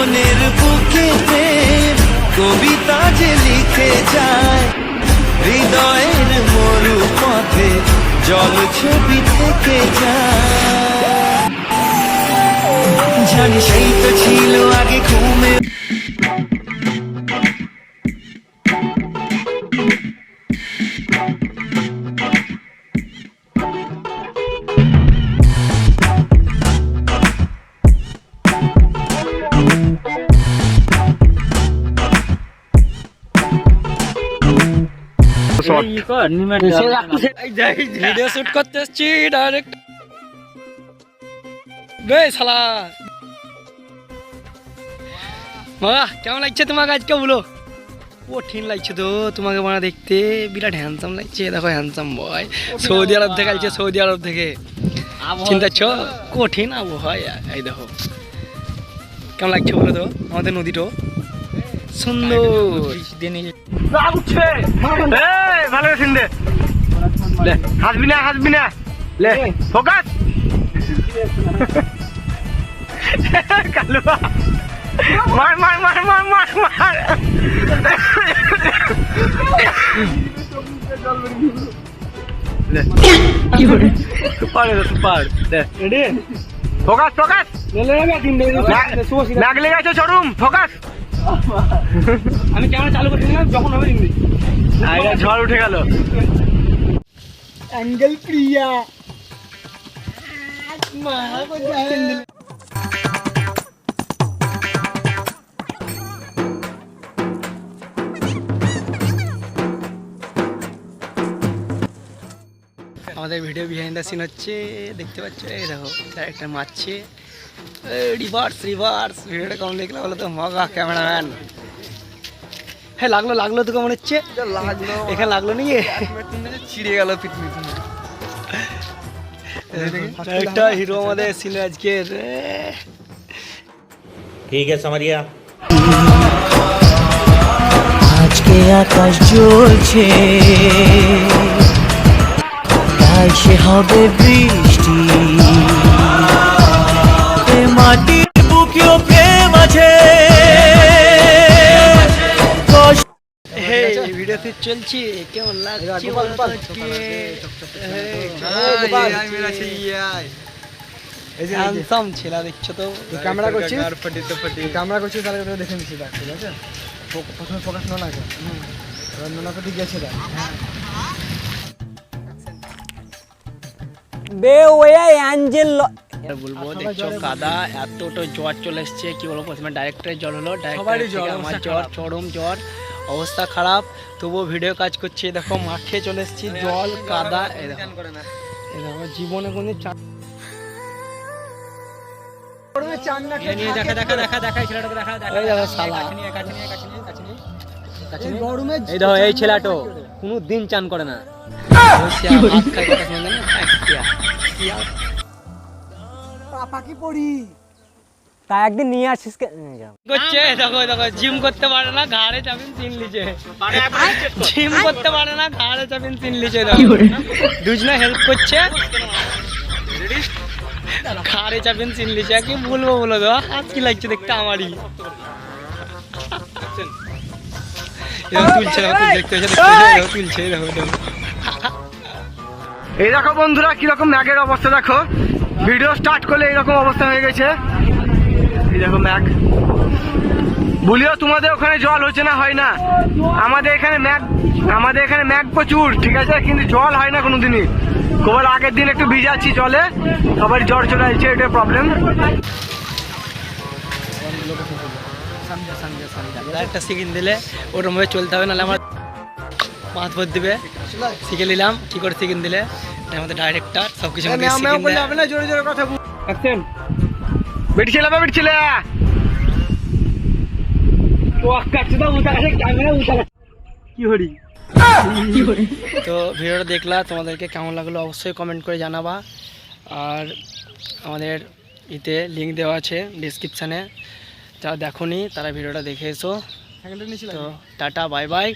মনের বুকে কবিতা যে লিখে যায়, হৃদয়ের মরু পথে জল ছবি থেকে যায়। জানি সেই তো ছিল আগে ঘুমে ভিডিও শুট করতে এসছি ডাইরেক্ট বে শালা। বাবা কেমন লাগছে তোমাকে আজকে বলো? কঠিন লাগছে তো তোমাকে মানে দেখতে। বিরাট হ্যান্ডসাম লাগছে দেখো হ্যান্ডসাম বয় সৌদি আরব থেকে আসছে সৌদি আরব থেকে। চিন্তা ছ কঠিন আবহাওয়া। এই দেখো। কেমন লাগছে বলো তো? আমাদের নদীটো। সুন্দর। ভালো সিন হাসবি না হাসবি না। লে ফোকাস। কালুয়া। মার মার মার মার মার মার। লে সুপার সুপার দে ফোকাস ফোকাস। লাগলে গেছে। চরুম ফোকাস। আমি ক্যামেরা চালু করছি না যখন হবে ইংলিশ আইরা ঝড় উঠে গেল। অ্যাঙ্গেল প্রিয়া আমাদের ভিডিও বিহাইন্ড দ্য সিন হচ্ছে দেখতে পাচ্ছ? এই দেখো একটা মারছে রিভার্স রিভার্স ভিডিওটা কম দেখলে বলো তো? মগা ক্যামেরাম্যান হ্যাঁ লাগল লাগল তোকে মনে হচ্ছে? এখানে লাগল নাকি? ছিঁড়ে গেল একটা হিরো আমাদের ছিল আজকের ঠিক আছে আমারিয়া আজকে আকাশ জ্বলছে। কাল সে হবে বৃষ্টি ভিডিওতে চলছে কেমন লাগছে আজকে? হ্যান্ডসাম ছেলে দেখছ তো? ক্যামেরা করছিস? ক্যামেরা করছিস তাহলে তোকে দেখে নিচ্ছি দেখ ঠিক আছে? প্রথমে ফোকাস নোনা আছে নোনা তো ঠিক আছে দেখ। আর বলব দেখছ কাদা এতটা জ্বর চলে এসছে কি বলব প্রথমে ডাইরেক্টরের জ্বর হলো ডাইরেক্টর আমার জ্বর চরম জ্বর। অবস্থা খারাপ তবুও ভিডিও কাজ করছি। দেখো মাঠে চলে এসেছি জল কাদা জীবনে কোনো চান দেখা দেখা দেখা দেখা এই ছেলেটাকে দেখা এই দেখো এই দেখো এই ছেলেটো কোনো দিন চান করে না। পাখি পড়ি? তা একদিন নিয়ে আসিস করছে? দেখো দেখো জিম করতে পারে না ঘাড়ে চাপিন তিন লিচে জিম করতে পারে না ঘাড়ে চাপিন তিন লিচে দেখো। দুজনে হেল্প করছে। ঘাড়ে চাপিন তিন লিচে কি বলব বলো তো? হাত কি লাগছে দেখতে আমারই। এরকম তুলছে দেখতে তুলছে দেখো দেখো। এই দেখো বন্ধুরা কীরকম ম্যাগের অবস্থা দেখো। ভিডিও স্টার্ট করলে এরকম অবস্থা হয়ে গেছে। দেখো ম্যাগ বলিও তোমাদের ওখানে জল হচ্ছে না হয় না? আমাদের এখানে ম্যাগ আমাদের এখানে ম্যাগ প্রচুর ঠিক আছে? কিন্তু জল হয় না কোনোদিনই। কেবল আগের দিন একটু ভিজাচ্ছি জলে। সবারই জ্বর চলে আসছে এটা প্রবলেম একটা সেকেন্ড দিলে ওরম ভাবে চলতে হবে নাহলে আমার পাঁচ ভোট দিবে। শিখে নিলাম কি করে সেকেন্ড দিলে? আমাদের ডাইরেক্টর সব কিছু জোরে জোরে কথা কি হরি তো ভিডিওটা দেখলা তোমাদেরকে কেমন লাগল অবশ্যই কমেন্ট করে জানাবা। আর আমাদের ইতে লিঙ্ক দেওয়া আছে ডিসক্রিপশানে যারা দেখোনি তারা ভিডিওটা দেখে এসো। তো টাটা বাই বাই